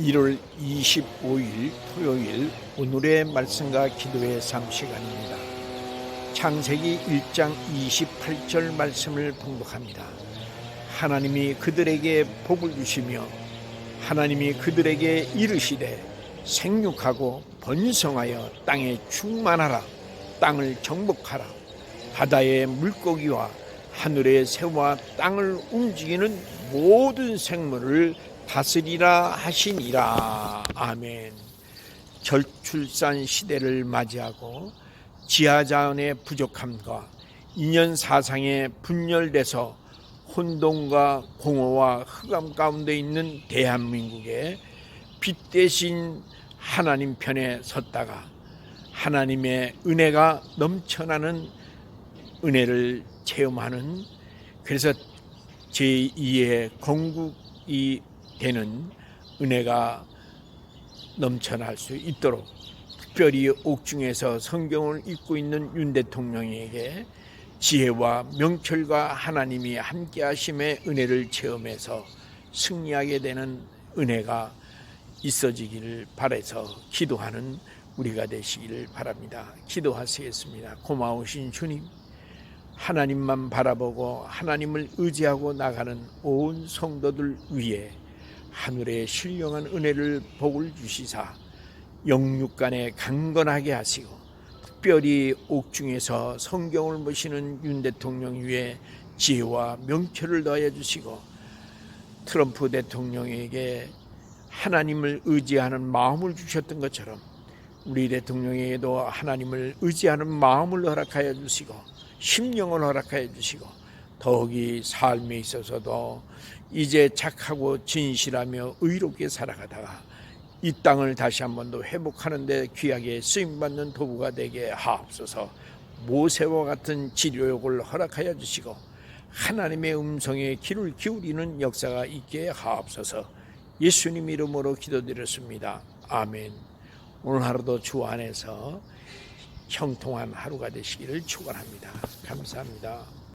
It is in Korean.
1월 25일 토요일 오늘의 말씀과 기도의 삶 시간입니다. 창세기 1장 28절 말씀을 봉독합니다. 하나님이 그들에게 복을 주시며 하나님이 그들에게 이르시되 생육하고 번성하여 땅에 충만하라 땅을 정복하라 바다의 물고기와 하늘의 새와 땅을 움직이는 모든 생물을 다스리라 하시니라. 아멘. 절출산 시대를 맞이하고 지하자원의 부족함과 인연 사상에 분열돼서 혼돈과 공허와 흑암 가운데 있는 대한민국에 빛 대신 하나님 편에 섰다가 하나님의 은혜가 넘쳐나는 은혜를 체험하는 그래서 제2의 건국이 되는 은혜가 넘쳐날 수 있도록 특별히 옥중에서 성경을 읽고 있는 윤 대통령에게 지혜와 명철과 하나님이 함께 하심의 은혜를 체험해서 승리하게 되는 은혜가 있어지기를 바래서 기도하는 우리가 되시기를 바랍니다. 기도하시겠습니다. 고마우신 주님, 하나님만 바라보고 하나님을 의지하고 나가는 온 성도들 위에 하늘의 신령한 은혜를 복을 주시사 영육간에 강건하게 하시고 특별히 옥중에서 성경을 보시는 윤 대통령 위에 지혜와 명철을 더해 주시고 트럼프 대통령에게 하나님을 의지하는 마음을 주셨던 것처럼 우리 대통령에게도 하나님을 의지하는 마음을 허락하여 주시고 심령을 허락하여 주시고 더욱이 삶에 있어서도 이제 착하고 진실하며 의롭게 살아가다가 이 땅을 다시 한 번 더 회복하는데 귀하게 쓰임받는 도구가 되게 하옵소서 모세와 같은 치료욕을 허락하여 주시고 하나님의 음성에 귀를 기울이는 역사가 있게 하옵소서 예수님 이름으로 기도드렸습니다. 아멘. 오늘 하루도 주 안에서 형통한 하루가 되시기를 축원합니다. 감사합니다.